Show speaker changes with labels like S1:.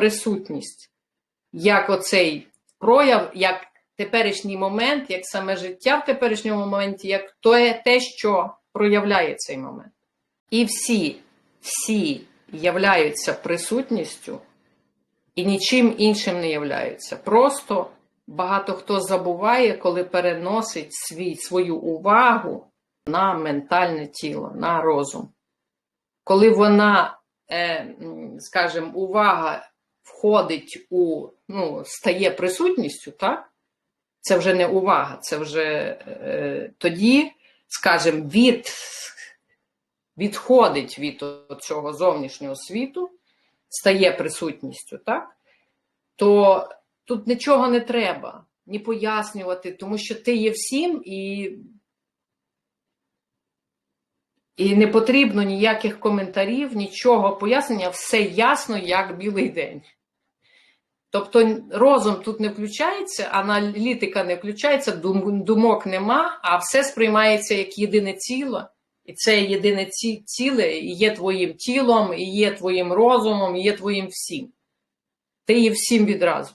S1: присутність, як оцей прояв, як теперішній момент, як саме життя в теперішньому моменті, як те, що проявляє цей момент. І всі, всі являються присутністю і нічим іншим не являються. Просто багато хто забуває, коли переносить свій, свою увагу на ментальне тіло, на розум. Коли вона, е, скажімо, увага входить у, ну, стає присутністю, так? Це вже не увага, це вже е, тоді, скажімо, від, відходить від цього зовнішнього світу, стає присутністю, так? То тут нічого не треба ні пояснювати, тому що ти є всім і, і не потрібно ніяких коментарів, нічого пояснення, все ясно, як білий день. Тобто розум тут не включається, аналітика не включається, дум- думок нема, а все сприймається як єдине ціло. І це єдине ці- ціле і є твоїм тілом, і є твоїм розумом, і є твоїм всім. Ти є всім відразу.